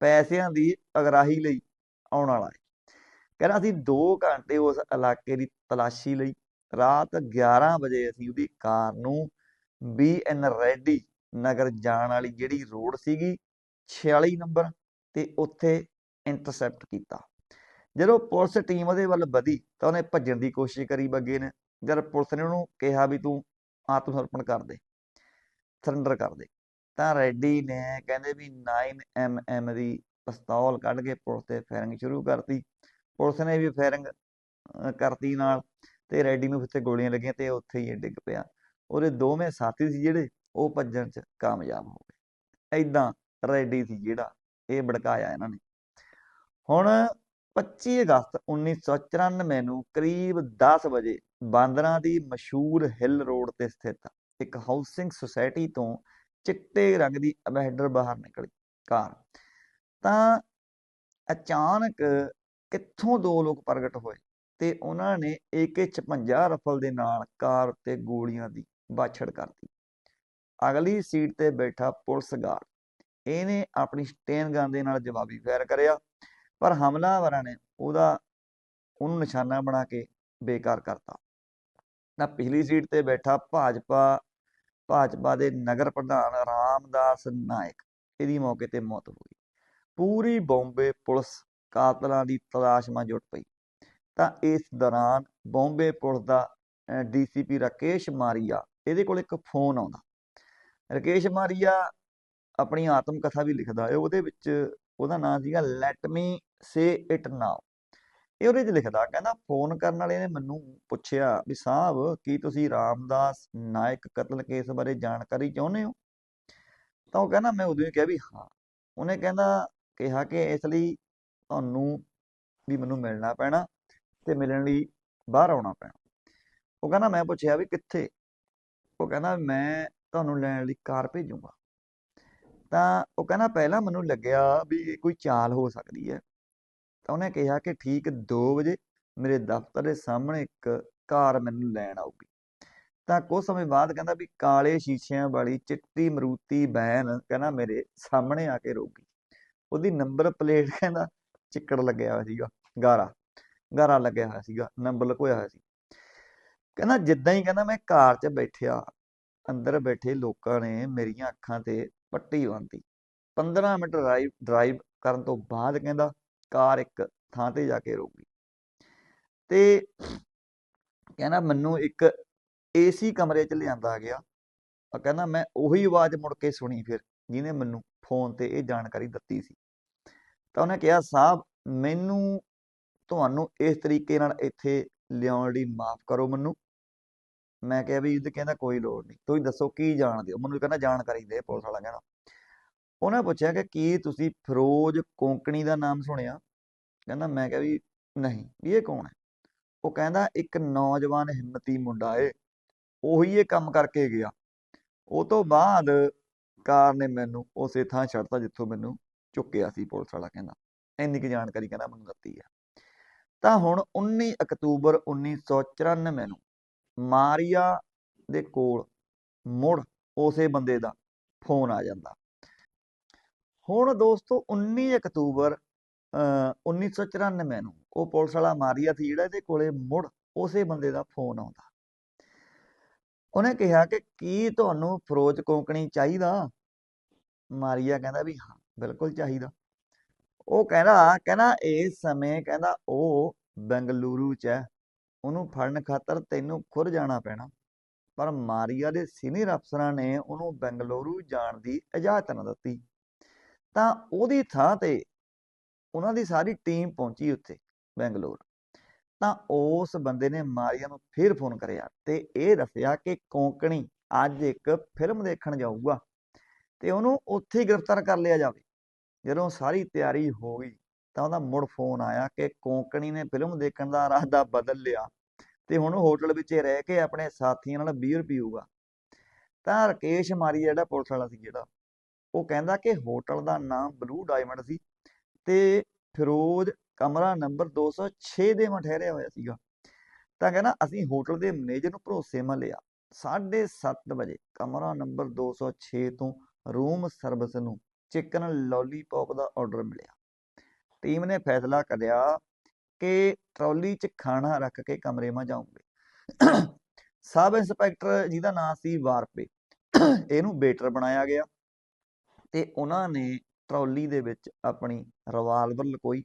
ਪੈਸਿਆਂ ਦੀ ਅਗਰਾਹੀ ਲਈ ਆਉਣ ਵਾਲਾ ਹੈ। ਕਹਿੰਦਾ ਅਸੀਂ 2 ਘੰਟੇ ਉਸ ਇਲਾਕੇ ਦੀ ਤਲਾਸ਼ੀ ਲਈ ਰਾਤ 11 ਵਜੇ ਅਸੀਂ ਉਹਦੀ ਕਾਰ ਨੂੰ ਬੀ ਐਨ ਰੈਡੀ ਨਗਰ ਜਾਣ ਵਾਲੀ ਜਿਹੜੀ ਰੋਡ ਸੀਗੀ 46 ਨੰਬਰ ਤੇ ਉੱਥੇ ਇੰਟਰਸੈਪਟ ਕੀਤਾ। ਜਦੋਂ ਪੁਲਿਸ ਟੀਮ ਉਹਦੇ ਵੱਲ ਵਧੀ ਤਾਂ ਉਹਨੇ ਭੱਜਣ ਦੀ ਕੋਸ਼ਿਸ਼ ਕਰੀ ਬੱਗੇ ਨੇ। ਜਦ ਪੁਲਿਸ ਨੇ ਉਹਨੂੰ ਕਿਹਾ ਵੀ ਤੂੰ ਆਤਮ ਸਮਰਪਣ ਕਰ ਸਰੈਂਡਰ ਕਰ ਤਾਂ ਰੈਡੀ ਨੇ ਕਹਿੰਦੇ ਵੀ 9 mm ਦੀ ਪਿਸਤੌਲ ਕੱਢ ਕੇ ਪੁਲਿਸ ਤੇ ਫਾਇਰਿੰਗ ਸ਼ੁਰੂ ਕਰਤੀ। ਪੁਲਿਸ ਨੇ ਵੀ ਫਾਇਰਿੰਗ ਕਰਤੀ ਨਾਲ ਤੇ ਰੈਡੀ ਨੂੰ ਉੱਥੇ ਗੋਲੀਆਂ ਲੱਗੀਆਂ ਤੇ ਉੱਥੇ ਹੀ ਡਿੱਗ ਪਿਆ। ਉਹਦੇ ਦੋਵੇਂ ਸਾਥੀ ਸੀ ਜਿਹੜੇ, ਉਹ ਭੱਜਣ 'ਚ ਕਾਮਯਾਬ ਹੋ ਗਏ। ਐਦਾਂ ਰੈਡੀ ਸੀ ਜਿਹੜਾ, ਇਹ ਭੜਕਾਇਆ ਇਹਨਾਂ ਨੇ। ਹੁਣ 25 ਅਗਸਤ 1994 ਨੂੰ ਕਰੀਬ 10 ਵਜੇ ਬਾਂਦਰਾਂ ਦੀ ਮਸ਼ਹੂਰ ਹਿੱਲ ਰੋਡ ਤੇ ਸਥਿਤ ਇੱਕ ਹਾਊਸਿੰਗ ਸੁਸਾਇਟੀ ਤੋਂ ਚਿੱਟੇ ਰੰਗ ਦੀ ਅਬੈਡਰ ਬਾਹਰ ਨਿਕਲੀ ਕਾਰ। ਤਾਂ ਅਚਾਨਕ ਕਿੱਥੋਂ ਦੋ ਲੋਕ ਪ੍ਰਗਟ ਹੋਏ ਤੇ ਉਹਨਾਂ ਨੇ AK56 ਰਫਲ ਦੇ ਨਾਲ ਕਾਰ ਉੱਤੇ ਗੋਲੀਆਂ ਦੀ ਬਾਛੜ ਕਰਤੀ ਅਗਲੀ ਸੀਟ ਤੇ ਬੈਠਾ ਪੁਲਿਸ ਗਾਰਡ, ਇਹਨੇ ਆਪਣੀ ਸਟੇਨ ਗਨ ਦੇ ਨਾਲ ਜਵਾਬੀ ਫਾਇਰ ਕਰਿਆ ਪਰ ਹਮਲਾਵਰਾਂ ਨੇ ਉਹਦਾ, ਉਹਨੂੰ ਨਿਸ਼ਾਨਾ ਬਣਾ ਕੇ ਬੇਕਾਰ ਕਰਤਾ। ਤਾਂ ਪਿਛਲੀ ਸੀਟ ਤੇ ਬੈਠਾ ਭਾਜਪਾ ਭਾਜਪਾ ਦੇ ਨਗਰ ਪ੍ਰਧਾਨ ਰਾਮਦਾਸ ਨਾਇਕ, ਇਹਦੀ ਮੌਕੇ ਤੇ ਮੌਤ ਹੋ ਗਈ। ਪੂਰੀ ਬੰਬੇ ਪੁਲਿਸ ਕਾਤਲਾਂ ਦੀ ਤਲਾਸ਼ ਮਾਂ ਜੁਟ ਪਈ। ਤਾਂ ਇਸ ਦੌਰਾਨ ਬੰਬੇ ਪੁਲਿਸ ਦਾ ਡੀਸੀਪੀ ਰਾਕੇਸ਼ ਮਾਰੀਆ, ਇਹਦੇ ਕੋਲ ਇੱਕ ਫੋਨ ਆਉਂਦਾ। ਰਾਕੇਸ਼ ਮਾਰੀਆ ਆਪਣੀ ਆਤਮ ਕਥਾ ਵੀ ਲਿਖਦਾ ਹੈ, ਉਹਦੇ ਵਿੱਚ ਉਹਦਾ ਨਾਮ ਸੀਗਾ ਲੈਟ ਮੀ ਸੇ ਇਟ ਨਾਓ ਇਹ ਉਹਦੇ 'ਚ ਲਿਖਦਾ, ਕਹਿੰਦਾ ਫੋਨ ਕਰਨ ਵਾਲੇ ਨੇ ਮੈਨੂੰ ਪੁੱਛਿਆ ਵੀ ਸਾਹਿਬ, ਕੀ ਤੁਸੀਂ ਰਾਮਦਾਸ ਨਾਇਕ ਕਤਲ ਕੇਸ ਬਾਰੇ ਜਾਣਕਾਰੀ ਚਾਹੁੰਦੇ ਹੋ? ਤਾਂ ਉਹ ਕਹਿੰਦਾ, ਮੈਂ ਉਦੋਂ ਹੀ ਕਿਹਾ ਵੀ ਹਾਂ। ਉਹਨੇ ਕਹਿੰਦਾ, ਕਿਹਾ ਕਿ ਇਸ ਲਈ ਤੁਹਾਨੂੰ ਵੀ ਮੈਨੂੰ ਮਿਲਣਾ ਪੈਣਾ ਤੇ ਮਿਲਣ ਲਈ ਬਾਹਰ ਆਉਣਾ ਪੈਣਾ। ਉਹ ਕਹਿੰਦਾ, ਮੈਂ ਪੁੱਛਿਆ ਵੀ ਕਿੱਥੇ? ਉਹ ਕਹਿੰਦਾ, ਮੈਂ ਤੁਹਾਨੂੰ ਲੈਣ ਲਈ ਕਾਰ ਭੇਜੂਗਾ। ਤਾਂ ਉਹ ਕਹਿੰਦਾ ਪਹਿਲਾਂ ਮੈਨੂੰ ਲੱਗਿਆ ਵੀ ਇਹ ਕੋਈ ਚਾਲ ਹੋ ਸਕਦੀ ਹੈ। ਤਾਂ ਉਹਨੇ ਕਿਹਾ ਕਿ ਠੀਕ 2 ਵਜੇ ਮੇਰੇ ਦਫ਼ਤਰ ਦੇ ਸਾਹਮਣੇ ਇੱਕ ਕਾਰ ਮੈਨੂੰ ਲੈਣ ਆਊਗੀ। ਤਾਂ ਕੁਝ ਸਮੇਂ ਬਾਅਦ ਕਹਿੰਦਾ ਵੀ ਕਾਲੇ ਸ਼ੀਸ਼ਿਆਂ ਵਾਲੀ ਚਿੱਟੀ ਮਰੂਤੀ ਵੈਨ ਕਹਿੰਦਾ ਮੇਰੇ ਸਾਹਮਣੇ ਆ ਕੇ ਰੁਕੀ। ਉਹਦੀ ਨੰਬਰ ਪਲੇਟ ਕਹਿੰਦਾ ਚਿੱਕੜ ਲੱਗਿਆ ਹੋਇਆ ਸੀਗਾ, ਗਾਰਾ ਗਾਰਾ ਲੱਗਿਆ ਹੋਇਆ ਸੀਗਾ, ਨੰਬਰ ਲਕੋਇਆ ਹੋਇਆ ਸੀ। ਕਹਿੰਦਾ ਜਿੱਦਾਂ ਹੀ ਕਹਿੰਦਾ ਮੈਂ ਕਾਰ 'ਚ ਬੈਠਿਆ, ਅੰਦਰ ਬੈਠੇ ਲੋਕਾਂ ਨੇ ਮੇਰੀਆਂ ਅੱਖਾਂ ਤੇ ਪੱਟੀ ਬੰਨ੍ਹਤੀ 15 ਮਿੰਟ ਡਰਾਈਵ ਡਰਾਈਵ ਕਰਨ ਤੋਂ ਬਾਅਦ ਕਹਿੰਦਾ ਕਾਰ ਇੱਕ ਥਾਂ ਤੇ ਜਾ ਕੇ ਰੁਕ ਗਈ। ਤੇ ਕਹਿੰਦਾ ਮੈਨੂੰ ਇੱਕ ਏਸੀ ਕਮਰੇ 'ਚ ਲਿਆਂਦਾ ਗਿਆ। ਉਹ ਕਹਿੰਦਾ ਮੈਂ ਉਹੀ ਆਵਾਜ਼ ਮੁੜ ਕੇ ਸੁਣੀ ਫਿਰ ਜਿਹਨੇ ਮੈਨੂੰ ਫੋਨ ਤੇ ਇਹ ਜਾਣਕਾਰੀ ਦਿੱਤੀ ਸੀ। ਤਾਂ ਉਹਨੇ ਕਿਹਾ ਸਾਹਿਬ ਮੈਨੂੰ ਤੁਹਾਨੂੰ ਇਸ ਤਰੀਕੇ ਨਾਲ ਇੱਥੇ ਲਿਆਉਣ ਲਈ ਮਾਫ ਕਰੋ ਮੈਨੂੰ। ਮੈਂ ਕਿਹਾ ਵੀ ਇਹ ਕਹਿੰਦਾ ਕੋਈ ਲੋੜ ਨਹੀਂ ਤੁਸੀਂ ਦੱਸੋ ਕੀ ਜਾਣਦੇ ਹੋ? ਮੈਨੂੰ ਕਹਿੰਦਾ ਜਾਣਕਾਰੀ ਦੇ, ਪੁਲਿਸ ਵਾਲਾ ਕਹਿੰਦਾ। ਉਹਨੇ ਪੁੱਛਿਆ ਕਿ ਕੀ ਤੁਸੀਂ ਫਿਰੋਜ਼ ਕੋਂਕਣੀ ਦਾ ਨਾਮ ਸੁਣਿਆ? ਕਹਿੰਦਾ ਮੈਂ ਕਿਹਾ ਵੀ ਨਹੀਂ, ਵੀ ਇਹ ਕੌਣ ਹੈ? ਉਹ ਕਹਿੰਦਾ ਇੱਕ ਨੌਜਵਾਨ ਹਿੰਮਤੀ ਮੁੰਡਾ ਏ, ਉਹੀ ਇਹ ਕੰਮ ਕਰਕੇ ਗਿਆ। ਉਹ ਤੋਂ ਬਾਅਦ ਕਾਰ ਨੇ ਮੈਨੂੰ ਉਸੇ ਥਾਂ ਛੱਡਤਾ ਜਿੱਥੋਂ ਮੈਨੂੰ ਚੁੱਕਿਆ ਸੀ, ਪੁਲਿਸ ਵਾਲਾ ਕਹਿੰਦਾ। ਇੰਨੀ ਕੁ ਜਾਣਕਾਰੀ ਕਹਿੰਦਾ ਮੈਨੂੰ ਦਿੱਤੀ ਹੈ ਤਾਂ ਹੁਣ 19 ਅਕਤੂਬਰ 1994 ਨੂੰ ਮਾਰੀਆ ਦੇ ਕੋਲ ਮੁੜ ਉਸੇ ਬੰਦੇ ਦਾ ਫੋਨ ਆ ਜਾਂਦਾ। ਹੁਣ ਦੋਸਤੋ 19 ਅਕਤੂਬਰ, ਅਹ 1994 ਨੂੰ ਉਹ ਪੁਲਿਸ ਵਾਲਾ ਮਾਰੀਆ ਸੀ ਜਿਹੜਾ ਇਹਦੇ ਕੋਲੇ ਮੁੜ ਉਸੇ ਬੰਦੇ ਦਾ ਫੋਨ ਆਉਂਦਾ। ਉਹਨੇ ਕਿਹਾ ਕਿ ਕੀ ਤੁਹਾਨੂੰ ਫਰੋਜ਼ ਕੋਂਕਣੀ ਚਾਹੀਦਾ? ਮਾਰੀਆ ਕਹਿੰਦਾ ਵੀ ਹਾਂ, ਬਿਲਕੁਲ ਚਾਹੀਦਾ। ਉਹ ਕਹਿੰਦਾ ਕਹਿੰਦਾ ਇਸ ਸਮੇਂ ਕਹਿੰਦਾ ਉਹ ਬੈਂਗਲੁਰੂ ਚ ਹੈ। ਉਹਨੂੰ ਫੜਨ ਖਾਤਰ ਤੈਨੂੰ ਖੁਦ ਜਾਣਾ ਪੈਣਾ। ਪਰ ਮਾਰੀਆ ਦੇ ਸੀਨੀਅਰ ਅਫਸਰਾਂ ਨੇ ਉਹਨੂੰ ਬੈਂਗਲੁਰੂ ਜਾਣ ਦੀ ਇਜਾਜ਼ਤ ਨਾ ਦਿੱਤੀ। ਤਾਂ ਉਹਦੀ ਥਾਂ ਤੇ ਉਹਨਾਂ ਦੀ ਸਾਰੀ ਟੀਮ ਪਹੁੰਚੀ ਉੱਥੇ, ਬੈਂਗਲੁਰੂ। ਤਾਂ ਉਸ ਬੰਦੇ ਨੇ ਮਾਰੀਆ ਨੂੰ ਫਿਰ ਫੋਨ ਕਰਿਆ ਤੇ ਇਹ ਦੱਸਿਆ ਕਿ ਕੋਂਕਣੀ ਅੱਜ ਇੱਕ ਫਿਲਮ ਦੇਖਣ ਜਾਊਗਾ ਤੇ ਉਹਨੂੰ ਉੱਥੇ ਹੀ ਗ੍ਰਿਫਤਾਰ ਕਰ ਲਿਆ ਜਾਵੇ। ਜਦੋਂ ਸਾਰੀ ਤਿਆਰੀ ਹੋ ਗਈ ਤਾਂ ਉਹਦਾ ਮੁੜ ਫੋਨ ਆਇਆ ਕਿ ਕੋਂਕਣੀ ਨੇ ਫਿਲਮ ਦੇਖਣ ਦਾ ਇਰਾਦਾ ਬਦਲ ਲਿਆ ਤੇ ਹੁਣ ਹੋਟਲ ਵਿੱਚ ਰਹਿ ਕੇ ਆਪਣੇ ਸਾਥੀਆਂ ਨਾਲ ਬੀਅਰ ਪੀਊਗਾ। ਤਾਂ ਰਕੇਸ਼ ਮਾਰੀ ਜਿਹੜਾ ਪੁਲਿਸ ਵਾਲਾ ਸੀ ਜਿਹੜਾ, ਉਹ ਕਹਿੰਦਾ ਕਿ ਹੋਟਲ ਦਾ ਨਾਮ ਬਲੂ ਡਾਇਮੰਡ ਸੀ ਤੇ ਫਿਰੋਜ਼ ਕਮਰਾ ਨੰਬਰ 206 ਦੇ ਮਾ ਠਹਿਰਿਆ ਹੋਇਆ ਸੀਗਾ। ਤਾਂ ਕਹਿੰਦਾ, ਅਸੀਂ ਹੋਟਲ ਦੇ ਮੈਨੇਜਰ ਨੂੰ ਭਰੋਸੇ ਭਰੋਸੇਮੰਦ ਲਿਆ। 7:30 ਵਜੇ ਕਮਰਾ ਨੰਬਰ 206 ਤੋਂ ਰੂਮ ਸਰਵਿਸ ਨੂੰ ਚਿਕਨ ਲੋਲੀਪੌਪ ਦਾ ਆਰਡਰ ਮਿਲਿਆ। ਟੀਮ ਨੇ ਫੈਸਲਾ ਕਰਿਆ ਕਿ ਟਰਾਲੀ 'ਚ ਖਾਣਾ ਰੱਖ ਕੇ ਕਮਰੇ 'ਮਾ ਜਾਉਂਗੇ ਸਬ ਇੰਸਪੈਕਟਰ ਜਿਹਦਾ ਨਾਮ ਸੀ ਵਾਰਪੇ, ਇਹਨੂੰ ਬੇਟਰ ਬਣਾਇਆ ਗਿਆ ਤੇ ਉਹਨਾਂ ਨੇ ਟਰਾਲੀ ਦੇ ਵਿੱਚ ਆਪਣੀ ਰਿਵਾਲਵਰ ਲਕੋਈ।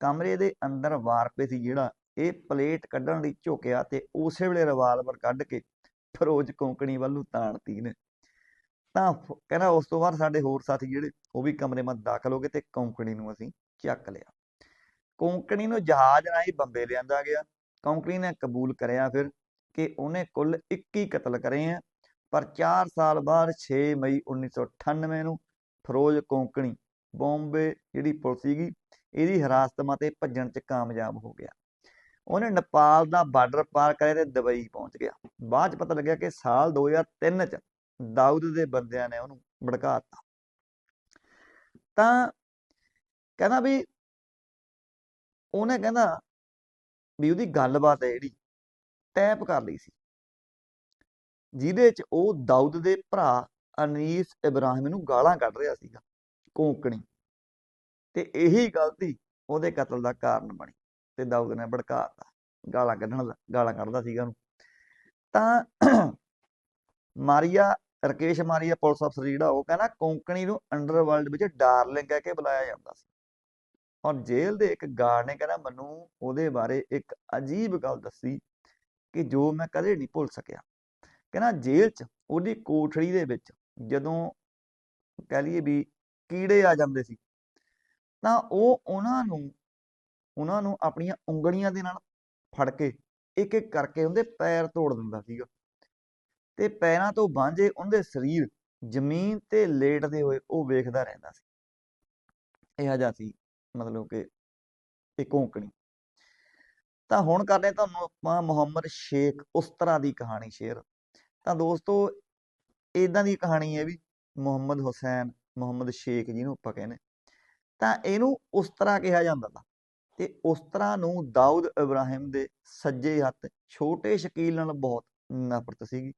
ਕਮਰੇ ਦੇ ਅੰਦਰ ਵਾਰਪੇ ਸੀ ਜਿਹੜਾ, ਇਹ ਪਲੇਟ ਕੱਢਣ ਲਈ ਝੁਕਿਆ ਤੇ ਉਸੇ ਵੇਲੇ ਰਿਵਾਲਵਰ ਕੱਢ ਕੇ ਫਿਰੋਜ਼ ਕੋਂਕਣੀ ਵੱਲ ਨੂੰ ਤਾਣਤੀ ਨੇ। ਤਾਂ ਕਹਿੰਦਾ ਉਸ ਤੋਂ ਬਾਅਦ ਸਾਡੇ ਹੋਰ ਸਾਥੀ ਜਿਹੜੇ, ਉਹ ਵੀ ਕਮਰੇ ਮਾ ਦਾਖਲ ਹੋ ਗਏ ਤੇ ਕੋਂਕਣੀ ਨੂੰ ਅਸੀਂ ਚੱਕ ਲਿਆ। ਕੋਂਕਣੀ ਨੂੰ ਜਹਾਜ਼ ਰਾਹੀਂ ਬੰਬੇ ਲਿਆਂਦਾ ਗਿਆ। ਕੋਂਕਣੀ ਨੇ ਕਬੂਲ ਕਰਿਆ ਫਿਰ ਕਿ ਉਹਨੇ ਕੁੱਲ 21 ਕਤਲ ਕਰੇ ਆ, ਪਰ 4 ਸਾਲ ਬਾਅਦ 6 ਮਈ 1998 ਨੂੰ ਫਿਰੋਜ਼ ਕੋਂਕਣੀ ਬੰਬੇ ਜਿਹੜੀ ਪੁਲਿਸ ਸੀਗੀ, ਇਹਦੀ ਹਿਰਾਸਤ ਮਾ ਭੱਜਣ 'ਚ ਕਾਮਯਾਬ ਹੋ ਗਿਆ। ਉਹਨੇ ਨੇਪਾਲ ਦਾ ਬਾਰਡਰ ਪਾਰ ਕਰਿਆ ਤੇ ਦੁਬਈ ਪਹੁੰਚ ਗਿਆ। ਬਾਅਦ 'ਚ ਪਤਾ ਲੱਗਿਆ ਕਿ ਸਾਲ 2003 'ਚ ਦਾਊਦ ਦੇ ਬੰਦਿਆਂ ਨੇ ਉਹਨੂੰ ਭੜਕਾਤਾ ਤਾਂ ਕਹਿੰਦਾ ਵੀ ਉਹਨੇ ਕਹਿੰਦਾ ਵੀ ਉਹਦੀ ਗੱਲਬਾਤ ਹੈ ਜਿਹੜੀ, ਟੈਪ ਕਰ ਲਈ ਸੀ। ਜਿਹਦੇ 'ਚ ਉਹ ਦਾਊਦ ਦੇ ਭਰਾ ਅਨੀਸ ਇਬਰਾਹਿਮ ਨੂੰ ਗਾਲਾਂ ਕੱਢ ਰਿਹਾ ਸੀਗਾ ਕੋਂਕਣੀ ਤੇ ਇਹੀ ਗਲਤੀ ਉਹਦੇ ਕਤਲ ਦਾ ਕਾਰਨ ਬਣੀ ਤੇ ਦਾਊਦ ਨੇ ਭੜਕਾਤਾ, ਗਾਲਾਂ ਕੱਢਣ ਦਾ, ਗਾਲਾਂ ਕੱਢਦਾ ਸੀਗਾ ਉਹਨੂੰ। ਤਾਂ ਮਾਰੀਆ, ਰਕੇਸ਼ ਮਾਰੀਆ ਪੁਲਿਸ ਅਫਸਰ ਜਿਹੜਾ ਉਹ ਕਹਿੰਦਾ ਕੋਂਕਣੀ ਨੂੰ ਅੰਡਰਵਰਲਡ ਵਿੱਚ ਡਾਰਲਿੰਗ ਕਹਿ ਕੇ ਬੁਲਾਇਆ ਜਾਂਦਾ ਸੀ। ਔਰ ਜੇਲ੍ਹ ਦੇ ਇੱਕ ਗਾਰਡ ਨੇ ਕਹਿੰਦਾ ਮੈਨੂੰ ਉਹਦੇ ਬਾਰੇ ਇੱਕ ਅਜੀਬ ਗੱਲ ਦੱਸੀ ਕਿ ਜੋ ਮੈਂ ਕਦੇ ਨਹੀਂ ਭੁੱਲ ਸਕਿਆ। ਕਹਿੰਦਾ, ਜੇਲ੍ਹ 'ਚ, ਉਹਦੀ ਕੋਠੜੀ ਦੇ ਵਿੱਚ ਜਦੋਂ ਕਹਿ ਲਈਏ ਵੀ ਕੀੜੇ ਆ ਜਾਂਦੇ ਸੀ, ਤਾਂ ਉਹ ਉਹਨਾਂ ਨੂੰ ਉਹਨਾਂ ਨੂੰ ਆਪਣੀਆਂ ਉਂਗਲੀਆਂ ਦੇ ਨਾਲ ਫੜ ਕੇ ਇੱਕ ਇੱਕ ਕਰਕੇ ਉਹਦੇ ਪੈਰ ਤੋੜ ਦਿੰਦਾ ਸੀਗਾ ਤੇ ਪੈਰਾਂ ਤੋਂ ਬਾਂਝੇ ਉਹਦੇ ਸਰੀਰ ਜ਼ਮੀਨ ਤੇ ਲੇਟਦੇ ਹੋਏ ਉਹ ਵੇਖਦਾ ਰਹਿੰਦਾ ਸੀ। ਇਹ ਜਿਹਾ ਸੀ ਮਤਲਬ ਕਿ ਇਹ ਕੋਂਕਣੀ ਤਾਂ ਹੁਣ ਕਰਦੇ ਤੁਹਾਨੂੰ ਆਪਾਂ ਮੁਹੰਮਦ ਸ਼ੇਖ ਉਸਤਰਾ ਦੀ ਕਹਾਣੀ ਸ਼ੇਅਰ ਤਾਂ ਦੋਸਤੋ ਇਦਾਂ ਦੀ ਕਹਾਣੀ ਹੈ ਵੀ ਮੁਹੰਮਦ ਹੁਸੈਨ, ਮੁਹੰਮਦ ਸ਼ੇਖ ਜਿਹਨੂੰ ਆਪਾਂ ਕਹਿੰਦੇ। ਤਾਂ ਇਹਨੂੰ ਉਸਤਰਾ ਕਿਹਾ ਜਾਂਦਾ ਤਾ ਤੇ ਉਸਤਰਾ ਨੂੰ ਦਾਊਦ ਇਬਰਾਹਿਮ ਦੇ ਸੱਜੇ ਹੱਥ ਛੋਟੇ ਸ਼ਕੀਲ ਨਾਲ ਬਹੁਤ ਨਫ਼ਰਤ ਸੀਗੀ।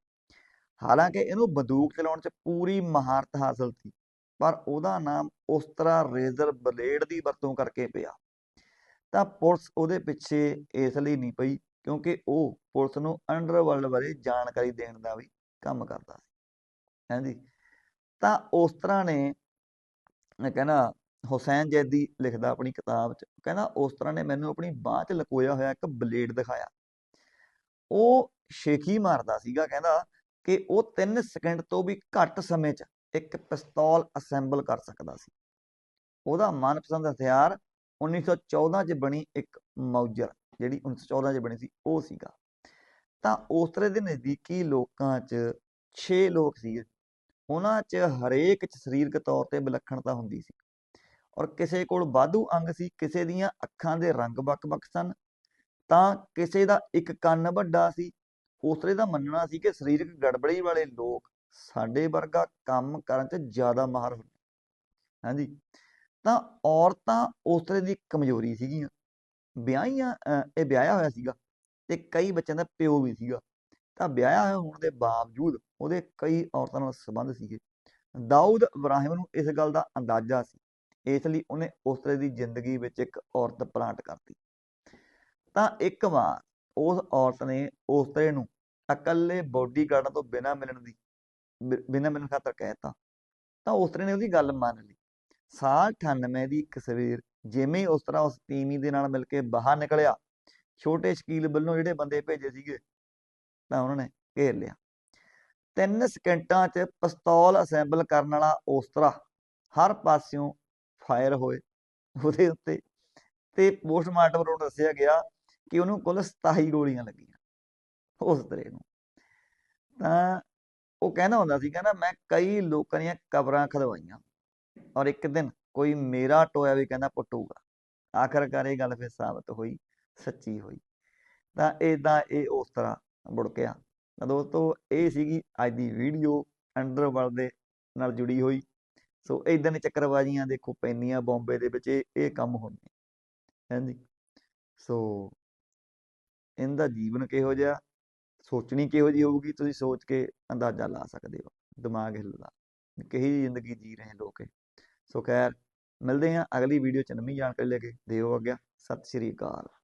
ਹਾਲਾਂਕਿ ਇਹਨੂੰ ਬੰਦੂਕ ਚਲਾਉਣ 'ਚ ਪੂਰੀ ਮਹਾਰਤ ਹਾਸਲ ਸੀ। ਪਰ ਉਹਦਾ ਨਾਮ ਉਸ ਤਰ੍ਹਾਂ ਰੇਜ਼ਰ ਬਲੇਡ ਦੀ ਵਰਤੋਂ ਕਰਕੇ ਪਿਆ। ਤਾਂ ਪੁਲਿਸ ਉਹਦੇ ਪਿੱਛੇ ਇਸ ਲਈ ਨਹੀਂ ਪਈ ਕਿਉਂਕਿ ਉਹ ਪੁਲਿਸ ਨੂੰ ਅੰਡਰਵਰਲਡ ਬਾਰੇ ਜਾਣਕਾਰੀ ਦੇਣ ਦਾ ਵੀ ਕੰਮ ਕਰਦਾ ਸੀ। ਹਾਂਜੀ। ਤਾਂ ਉਸ ਤਰ੍ਹਾਂ ਨੇ ਕਹਿੰਦਾ ਹੁਸੈਨ ਜੈਦੀ ਲਿਖਦਾ ਆਪਣੀ ਕਿਤਾਬ 'ਚ, ਕਹਿੰਦਾ ਉਸ ਤਰ੍ਹਾਂ ਨੇ ਮੈਨੂੰ ਆਪਣੀ ਬਾਹ 'ਚ ਲਕੋਇਆ ਹੋਇਆ ਇੱਕ ਬਲੇਡ ਦਿਖਾਇਆ। ਉਹ ਸ਼ੇਖੀ ਮਾਰਦਾ ਸੀਗਾ, ਕਹਿੰਦਾ ਕਿ ਉਹ 3 ਸਕਿੰਟ ਤੋਂ ਵੀ ਘੱਟ ਸਮੇਂ 'ਚ ਇੱਕ ਪਿਸਤੌਲ ਅਸੈਂਬਲ ਕਰ ਸਕਦਾ ਸੀ। ਉਹਦਾ ਮਨਪਸੰਦ ਹਥਿਆਰ 1914 'ਚ ਬਣੀ ਇੱਕ ਮੌਜਰ, ਜਿਹੜੀ 1914 'ਚ ਬਣੀ ਸੀ, ਉਹ ਸੀਗਾ। ਤਾਂ ਉਸ ਦੇ ਨਜ਼ਦੀਕੀ ਲੋਕਾਂ 'ਚ 6 ਲੋਕ ਸੀਗੇ। ਉਹਨਾਂ 'ਚ ਹਰੇਕ 'ਚ ਸਰੀਰਕ ਤੌਰ ਤੇ ਵਿਲੱਖਣਤਾ ਹੁੰਦੀ ਸੀ। ਔਰ ਕਿਸੇ ਕੋਲ ਵਾਧੂ ਅੰਗ ਸੀ, ਕਿਸੇ ਦੀਆਂ ਅੱਖਾਂ ਦੇ ਰੰਗ ਵੱਖ-ਵੱਖ ਸਨ। ਤਾਂ ਕਿਸੇ ਦਾ ਇੱਕ ਕੰਨ ਵੱਡਾ ਸੀ। ਉਸਤਰੇ ਦਾ ਮੰਨਣਾ ਸੀ ਕਿ ਸਰੀਰਕ ਗੜਬੜੀ ਵਾਲੇ ਲੋਕ ਸਾਡੇ ਵਰਗਾ ਕੰਮ ਕਰਨ 'ਚ ਜ਼ਿਆਦਾ ਮਾਹਰ ਹੁੰਦੇ ਹਾਂਜੀ। ਤਾਂ ਔਰਤਾਂ ਉਸ ਉਸਰੇ ਦੀ ਕਮਜ਼ੋਰੀ ਸੀਗੀਆਂ। ਵਿਆਹੀਆਂ ਇਹ ਵਿਆਹਿਆ ਹੋਇਆ ਸੀਗਾ ਤੇ ਕਈ ਬੱਚਿਆਂ ਦਾ ਪਿਓ ਵੀ ਸੀਗਾ। ਤਾਂ ਵਿਆਹਿਆ ਹੋਇਆ ਹੋਣ ਦੇ ਬਾਵਜੂਦ ਉਹਦੇ ਕਈ ਔਰਤਾਂ ਨਾਲ ਸੰਬੰਧ ਸੀਗੇ। ਦਾਊਦ ਇਬਰਾਹਿਮ ਨੂੰ ਇਸ ਗੱਲ ਦਾ ਅੰਦਾਜ਼ਾ ਸੀ। ਇਸ ਲਈ ਉਹਨੇ ਉਸਰੇ ਦੀ ਜ਼ਿੰਦਗੀ ਵਿੱਚ ਇੱਕ ਔਰਤ ਪਲਾਂਟ ਕਰਤੀ। ਤਾਂ ਇੱਕ ਵਾਰ ਉਸ ਔਰਤ ਨੇ ਉਸਰੇ ਨੂੰ ਇਕੱਲੇ ਬੋਡੀਗਾਰਡਾਂ ਤੋਂ ਬਿਨਾਂ ਮਿਲਣ ਦੀ ਬਿਨਾਂ ਮੈਨੂੰ ਖਾਤਰ ਕਹਿਤਾ ਤਾਂ ਉਸਰੇ ਨੇ ਉਹਦੀ ਗੱਲ ਮੰਨ ਲਈ। ਸਾਲ 98 ਦੀ ਇੱਕ ਸਵੇਰ, ਜਿਵੇਂ ਹੀ ਉਸ ਉਸ ਤੀਵੀਂ ਦੇ ਨਾਲ ਮਿਲ ਕੇ ਬਾਹਰ ਨਿਕਲਿਆ, ਛੋਟੇ ਸ਼ਕੀਲ ਵੱਲੋਂ ਜਿਹੜੇ ਬੰਦੇ ਭੇਜੇ ਸੀਗੇ, ਤਾਂ ਉਹਨਾਂ ਨੇ ਘੇਰ ਲਿਆ। ਤਿੰਨ ਸਕਿੰਟਾਂ 'ਚ ਪਿਸਤੌਲ ਅਸੈਂਬਲ ਕਰਨ ਵਾਲਾ ਉਸਤਰਾ ਹਰ ਪਾਸਿਓਂ ਫਾਇਰ ਹੋਏ ਉਹਦੇ ਉੱਤੇ ਤੇ ਪੋਸਟਮਾਰਟਮ ਰਿਪੋਰਟ ਦੱਸਿਆ ਗਿਆ ਕਿ ਉਹਨੂੰ ਕੁੱਲ 27 ਗੋਲੀਆਂ ਲੱਗੀਆਂ ਉਸ ਤਰ੍ਹਾਂ ਨੂੰ। ਤਾਂ ਉਹ ਕਹਿੰਦਾ ਹੁੰਦਾ ਸੀ ਕਹਿੰਦਾ ਮੈਂ ਕਈ ਲੋਕਾਂ ਦੀਆਂ ਕਬਰਾਂ ਖਦਵਾਈਆਂ ਔਰ ਇੱਕ ਦਿਨ ਕੋਈ ਮੇਰਾ ਟੋਇਆ ਵੀ ਕਹਿੰਦਾ ਪੁੱਟੂਗਾ। ਆਖਰਕਾਰ ਇਹ ਗੱਲ ਫਿਰ ਸਾਬਤ ਹੋਈ, ਸੱਚੀ ਹੋਈ। ਤਾਂ ਇਦਾਂ ਇਹ ਉਸ ਤਰ੍ਹਾਂ ਮੁੜ ਗਿਆ। ਤਾਂ ਦੋਸਤੋ, ਇਹ ਸੀਗੀ ਅੱਜ ਦੀ ਵੀਡੀਓ ਅੰਡਰਵਰਲਡ ਦੇ ਨਾਲ ਜੁੜੀ ਹੋਈ। ਸੋ ਇਦਾਂ ਦੀ ਚੱਕਰਬਾਜ਼ੀਆਂ ਦੇਖੋ ਪੈਂਦੀਆਂ ਬੰਬੇ ਦੇ ਵਿੱਚ, ਇਹ ਇਹ ਕੰਮ ਹੁੰਦੇ। ਹਾਂਜੀ। ਸੋ ਇਹਦਾ ਜੀਵਨ ਕਿਹੋ ਜਿਹਾ? ਸੋਚਣੀ ਕਿਹੋ ਜਿਹੀ ਹੋਊਗੀ, ਤੁਸੀਂ ਸੋਚ ਕੇ ਅੰਦਾਜ਼ਾ ਲਾ ਸਕਦੇ ਹੋ, ਦਿਮਾਗ ਹਿੱਲਦਾ। ਕਹੀ ਜਿਹੀ ਜ਼ਿੰਦਗੀ ਜੀ ਰਹੇ ਲੋਕ ਸੋ ਖੈਰ, ਮਿਲਦੇ ਹਾਂ ਅਗਲੀ ਵੀਡੀਓ ਚ ਨਵੀਂ ਜਾਣਕਾਰੀ ਲੈ ਕੇ। ਦਿਓ ਅੱਗੇ। ਸਤਿ ਸ਼੍ਰੀ ਅਕਾਲ।